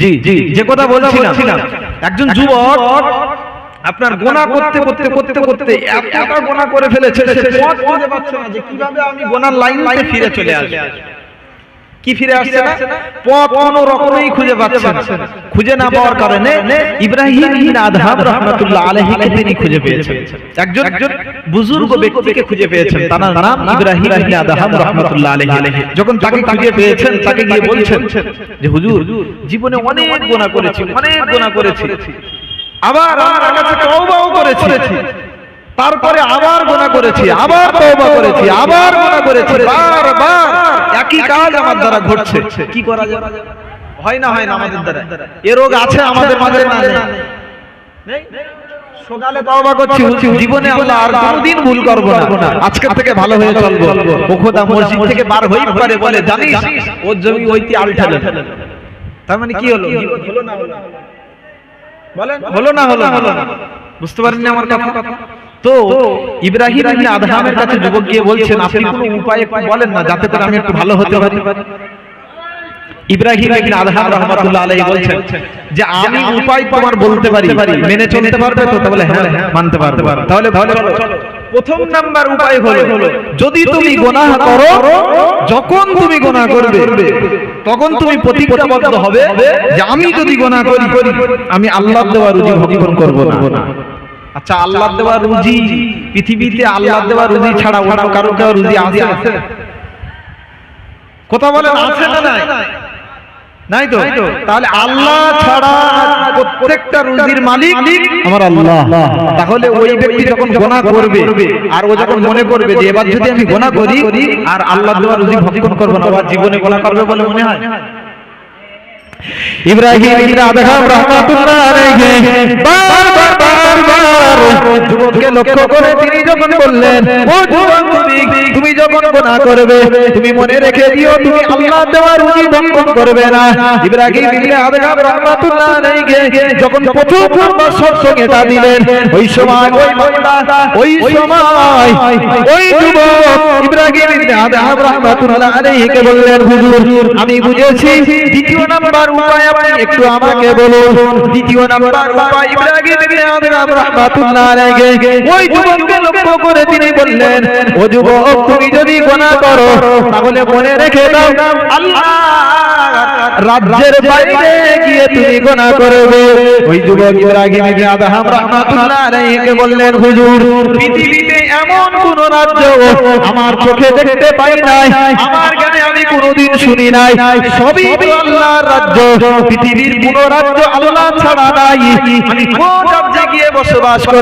জি জি যে কথা বলছিলাম। একজন যুবক আপনার গোনা করতে করতে করতে করতে এতটা গোনা করে ফেলেছে সে পথ খুঁজে পাচ্ছে না যে কীভাবে আমি গোনার লাইন লাইনে ফিরে চলে আসব। কি ফিরে আসছে না? পথ কোন রকমেই খুঁজে পাচ্ছে না। খুঁজে না। পাওয়ার কারণে ইব্রাহিম আদহাম রাহমাতুল্লাহ আলাইহিকে তিনি খুঁজে পেয়েছেন। একজন একজন বুজুর্গ ব্যক্তিকে খুঁজে পেয়েছেন। তার নাম ইব্রাহিম আদহাম রাহমাতুল্লাহ আলাইহি। যখন তাকে খুঁজে পেয়েছেন তাকে গিয়ে বলছেন যে হুজুর জীবনে অনেক গুনাহ করেছি অনেক গুনাহ করেছি। আবার আমার কাছে তওবাও করেছি। তারপরে আবার গোনা করেছি আবার তওবা করেছি আবার গোনা করেছি বারবার একই কাজ আমার দ্বারা ঘটছে। কি করা যাবে? হয় না হয় না আমাদের দ্বারা? এ রোগ আছে আমাদের মাঝে না নেই? সকালে তওবা করছি জীবনে আল্লাহ আর কোনোদিন ভুল করব না। আজকে থেকে ভালো হয়ে চলবো। ও মসজিদ থেকে বার হই পারে বলে জানিস ওর জমি ওইটি তার মানে কি হলো? হলো? না হলো বলেন? হলো না হলো হলো না বুঝতে পারেননি আমার কথা। তো ইব্রাহিম ইবনে আদহামের কাছে যুবক গিয়ে বলছেন, আপনি কোনো উপায় বলেন না, যাতে করে আমি একটু ভালো হতে পারি? ইব্রাহিম ইবনে আদহাম রাহমাতুল্লাহ আলাইহি বলছেন যে, আমি উপায় তোমার বলতে পারি, মেনে চলতে পারবে তো? তাহলে হ্যাঁ মানতে পারবে। তাহলে তাহলে প্রথম নাম্বার উপায় হলো, যদি তুমি গোনাহ করো, যখন তুমি গোনাহ করবে, তখন তুমি প্রতিজ্ঞাবদ্ধ হবে যে, আমি যদি গোনাহ করি, আমি আল্লাহ দেওয়া রুজি ভক্ষণ করব না। আচ্ছা আল্লাহ দেওয়া রুজি পৃথিবীতে আল্লাহ দেওয়া রুজি ছাড়া অন্য কারও দেওয়া রুজি আছে? কথা বলেন আছে না নাই? নাই? তো? তাহলে আল্লাহ ছাড়া প্রত্যেকটা রুজির মালিক আমার আল্লাহ। তাহলে ওই ব্যক্তি যখন গোনা করবে আর ও যখন মনে করবে যে এবার যদি আমি গোনা করি আর আল্লাহ দেওয়া রুজি ভক্ষণ করব না জীবনে গোনা করবে বলে মনে হয়? ইব্রাহিম রাহমাতুল্লাহ আলাইহি। যুবককে লক্ষ্য করে তিনি যখন বললেন ও যুবক তুমি তুমি যখন গুনাহ করবে তুমি মনে রেখে দিও তুমি আল্লাহ দেওয়া রুজি ভঙ্গ করবে না। ইব্রাহিম ইবনে আদহাম রাহমাতুল্লাহ আলাইহি যখন শর্ত এটা দিলেন ওই সময় ওই বান্দা ওই সময় ওই যুবক ইব্রাহিম ইবনে আদহাম রাহমাতুল্লাহ আলাইহি কে বললেন হুজুর আমি বুঝেছি দ্বিতীয় নাম্বার উপায় আপনি একটু আমাকে বলুন দ্বিতীয় নাম্বার উপায় ইব্রাহিম ইবনে রাহমাতুল্লাহ আলাইহি ওই যুবককে লক্ষ্য করে তিনি বললেন ও যুবক তুমি যদি গুনাহ করো তাহলে মনে রেখে দাও আল্লাহ রাজ্যের বাইরে গিয়ে তুমি গুনাহ করবে। ওই যুবক ইব্রাহিম ইবনে আদহাম রাহমাতুল্লাহ আলাইহি বললেন হুজুর পৃথিবীতে এমন কোন রাজ্য আমার চোখে দেখতে পাই নাই। আমার জ্ঞানে আমি কোনোদিন শুনি নাই। সবই আল্লাহর রাজ্য। পৃথিবীর কোন রাজ্য আল্লাহ ছাড়া নাই। আমি কোন রাজ্যে গিয়ে বসবাস করব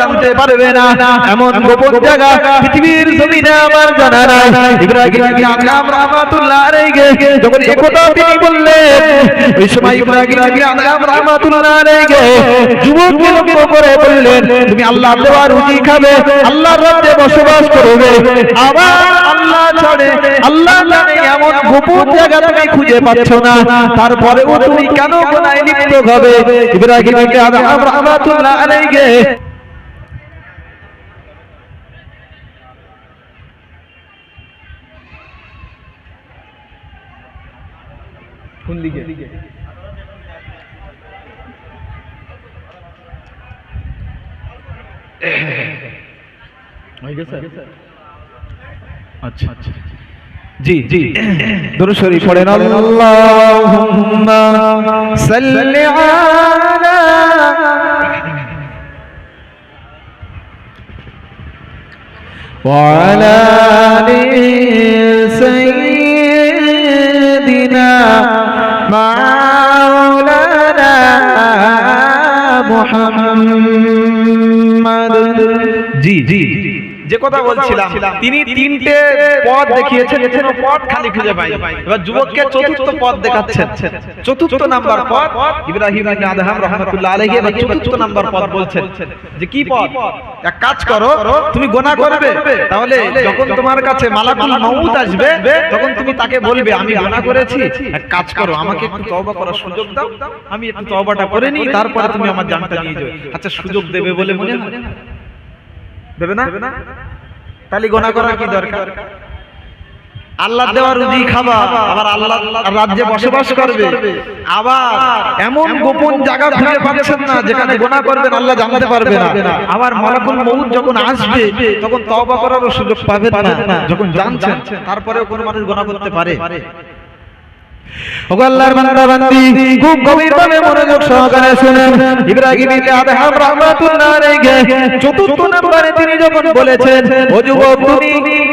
জানতে পারবে না। এমন গোপন জায়গা পৃথিবীর জমিনে আমার জানা নাই। ইব্রাহিম রাহমাতুল্লাহ যখন এই কথা তিনি বললেন, ওই সময় ইব্রাহিম রাহমাতুল্লাহ করে বললেন, তুমি আল্লাহ দেওয়া রুজি খাবে আল্লাহর রাজ্যে বসবাস করবে। আবার আল্লাহ ছাড়ে আল্লাহ জানে এমন গোপন জায়গা তুমি খুঁজে পাচ্ছ না। তারপরেও তুমি কেন গোনায় লিপ্ত হবে? ইব্রাহিম আদহাম রাহমাতুল্লাহ আলাইহি কোন দিকে আচ্ছা আচ্ছা। জি জি। দরুদ শরীফ পড়েন। আল্লাহুম্মা সাল্লি আলা وعلى آل سيدنا مولانا محمد জি জি যে কথা বলছিলাম তিনি তিনটে পথ দেখিয়েছেন কোনো পদ খালি খুঁজে পাই। এবার যুবককে চতুর্থ পথ দেখাচ্ছেন। চতুর্থ নাম্বার পথ ইব্রাহিম আদহাম রাহমাতুল্লাহ আলাইহি এবার চতুর্থ নাম্বার পদ বলছেন। যে কি পথ এক কাজ করো তুমি গোনা করবে। তাহলে যখন তোমার কাছে মালাকুল মাউত আসবে তখন তুমি তাকে বলবে আমি গোনা করেছি। এক কাজ করো আমাকে একটু তওবা করার সুযোগ দাও। আমি একটু তওবাটা করে নিই তারপরে তুমি আমার জানটা নিয়ে যাও আচ্ছা সুযোগ দেবে বলে মনে হয় দেবে না? তাহলে গোনা করার কি দরকার? আল্লাহ দেওয়া রুজি খাবা আবার আল্লাহ রাজ্যে বসবাস করবে। আবার এমন গোপন জায়গা খুঁজে পাচ্ছেন না যেখানে গোনা করবেন আল্লাহ জানতে পারবে না। আবার মলাকুল মউত যখন আসবে তখন তওবা করারও সুযোগ পাবেন না। যখন জানছেন তারপরেও কোন মানুষ গোনা করতে পারে। আল্লাহর বান্দা বান্দি খুব গভীরভাবে মনোযোগ সহকারে শুনেন। ইব্রাহিম ইবনে আদহাম রাহমাতুল্লাহ আলাইহি চতুর্থ নম্বরে তিনি যখন বলেছেন, ও যুবক, তুমি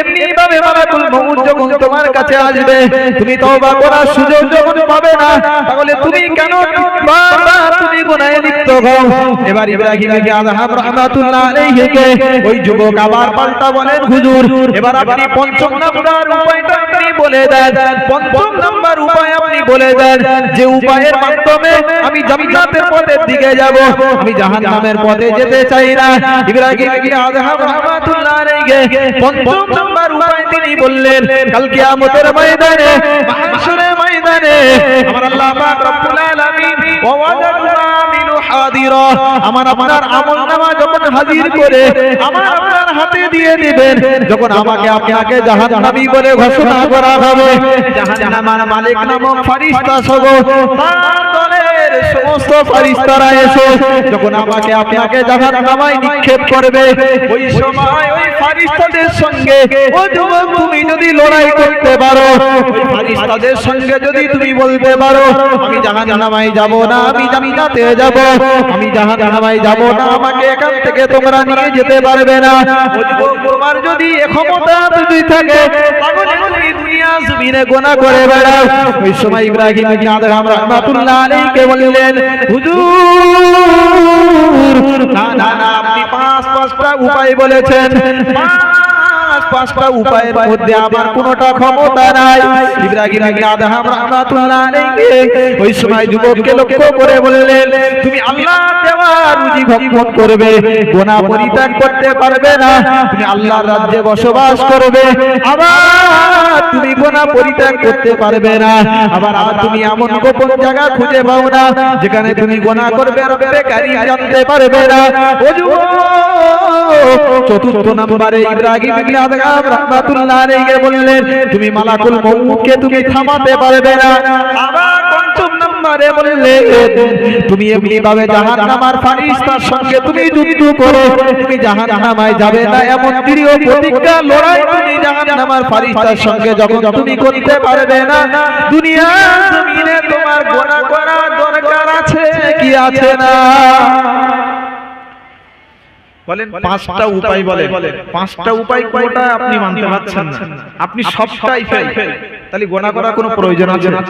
এমনি ভাবে মালাকুল মউত যখন তোমার কাছে আসবে, তুমি তওবা করার সুযোগ যখন পাবে না, তাহলে তুমি কেন বারবার তুমি গুনাহে লিপ্ত হও? এবার ইব্রাহিম ইবনে আদহাম রাহমাতুল্লাহ আলাইহি ওই যুবক আবার পাল্টা বলেন, হুজুর, এবার আপনি পঞ্চম নাম্বার উপায়টা আপনি বলে দেন। পঞ্চম নাম্বার উপায় আপনি বলে দেন যে উপায়ের মাধ্যমে আমি জান্নাতের পথের দিকে যাব। আমি জাহান্নামের পথে যেতে চাই না। ইব্রাহিম ইবনে আদহাম রাহমাতুল্লাহ আলাইহি পঞ্চম নাম্বার উপায় তিনি বললেন, কাল কিয়ামতের ময়দানে, মাহশরের ময়দানে আমার আল্লাহ পাক রব্বুল আলামিন ওয়া ওয়াজাদনা মিনু হাদিরা আমার আপনার আমল নামা যখন হাজির করে, আমার আপনার হাতে দিয়ে দিবেন, যখন আমাকে আপনাকে জাহান্নামী বলে ঘোষণা করা হবে, জাহান্নামের মালিক নামক ফারিস্তা সব তার দলের সমস্ত ফারিস্তারা এসে যখন আমাকে আপনাকে জাহান্নামায় নিক্ষেপ করবে, ওই সময় ওই ফারিস্তাদের সঙ্গে ও তুমি যদি লড়াই করতে পারো ফারিস্তাদের সঙ্গে যদি তুমি বলতে পারো, আমি জাহান্নামায় যাব না, আমি জান্নাতে যাব, আমি জাহান্নামায় যাব না, আমাকে এখান থেকে তোমরা নিয়ে যেতে পারবে না। তোমার যদি ক্ষমতা যদি থাকে দুনিয়া জমিনে গোনা করে বেড়াও। ওই সময় ইব্রাহিম রাহমাতুল্লাহ আলাইহি বললেন হুজুর না না আপনি পাঁচ পাঁচটা উপায় বলেছেন। পাঁচটা উপায়ের মধ্যে আমার কোনোটা ক্ষমতা নাই। ইব্রাহিম ওই সময় যুবককে লক্ষ্য করে বললেন, তুমি আল্লাহ রুজি ভক্ষণ করবে গোনা পরিত্যাগ করতে পারবে না। তুমি আল্লাহর রাজ্যে বসবাস করবে, আবার তুমি গোনা পরিত্যাগ করতে পারবে না। আবার তুমি এমন গোপন জায়গা খুঁজে পাও না, যেখানে তুমি গোনা করবে আর বেকারি জানতে পারবে না। চতুর্থ নম্বরে ইব্রাহিম আদহাম রাহমাতুল্লাহ আলাইহি বললেন, তুমি মালাকুল মউতকে তুমি থামাতে পারবে না। আবার পঞ্চম নম্বরে বললেন, তুমি এমনি ভাবে জাহান্নামার ফারিস্তার সঙ্গে তুমি যুদ্ধ করো। তুমি জাহান্নামায় যাবে না, এমন দৃঢ় প্রতিজ্ঞা, লড়াই তুমি জাহান্নামার ফারিস্তার সঙ্গে যখন তুমি করতে পারবে না। দুনিয়া জমিনে তোমার গোনা করা দরকার আছে কি আছে না? বলেন পাঁচটা উপায় বলেন। পাঁচটা উপায় কোনটা আপনি মানতে পারছেন না? আপনি সবটাই ফেল। তাহলে গোনা করার কোনো প্রয়োজন আছে? না